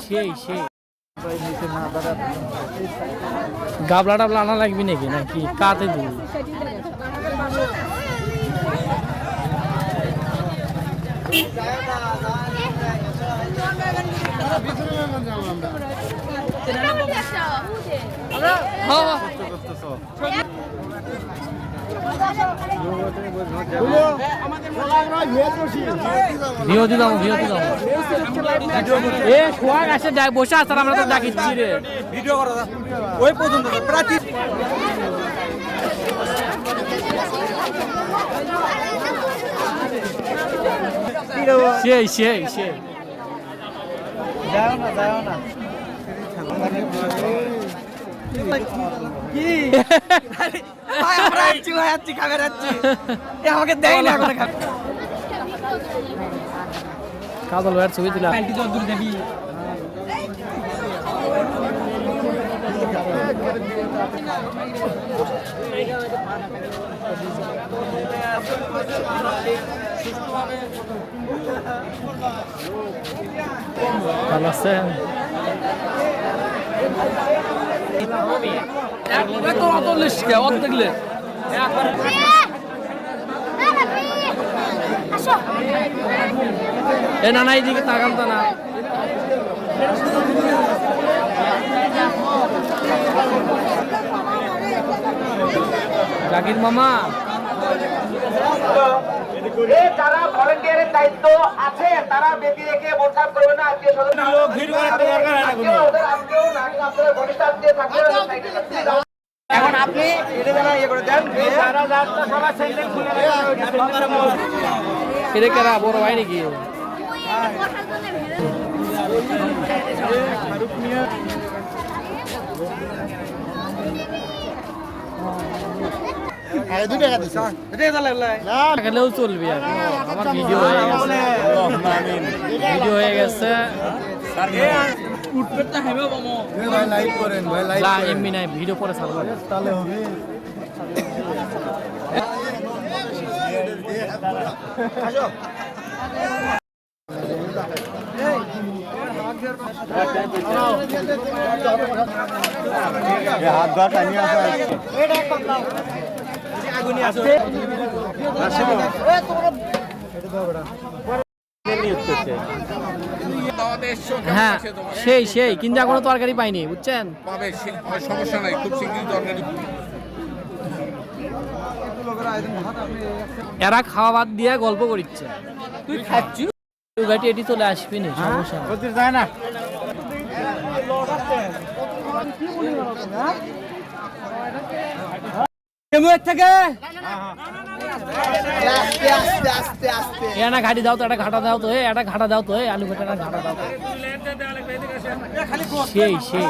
সেই সেই। গাবলা টাবলা আনা লাগবে নাকি? নাকি কাতে দিবি? হ্যাঁ। এ বসে আছে আমরা তো ডাকিচ্ছি রে। ভিডিও করা ওই পর্যন্ত প্রায় সেই সেই সেই। যাও না যাও না কি? যাচ্ছি ভাই যাচ্ছি খাবে যাচ্ছি। এ আমাকে দেয় না করে খাবে। কাজল ভাইয়ের ছবি দিলাম ভালো আছেন? অত লিস্টকে অত দেখলে? এ না না এইদিকে তাকান তো না। জাকির মামা। এ যারা ভলেন্টিয়ারের দায়িত্ব আছে তারা বেঁধে রেখে ভোট করবে না। আজকেও আপনারা আত্মীয় থাকবে। আপনি এটা ইয়ে করে বড় ভাই নাকি চলবে আমার ভিডিও হয়ে গেছে ভিডিও হয়ে গেছে না এমনি নাই ভিডিও পরে ছাড়বো। হ্যাঁ সেই সেই কিন্তু এখনও তরকারি পাইনি বুঝছেন? পাবে সমস্যা নাই খুব শীঘ্রই তরকারি। এরা খাওয়া বাদ দিয়ে গল্প করিচ্ছে। তুই খাচ্ছি গাড়ি এটি চলে আসবি না সমস্যা নেই। যায় না। থেকে? আস্তে আস্তে আস্তে আস্তে। এ ঘাটি দাও তো একটা ঘাটা দাও তো এ একটা ঘাটা দাও তো এ আলু ঘাটা ঘাটা দাও তো। সেই সেই।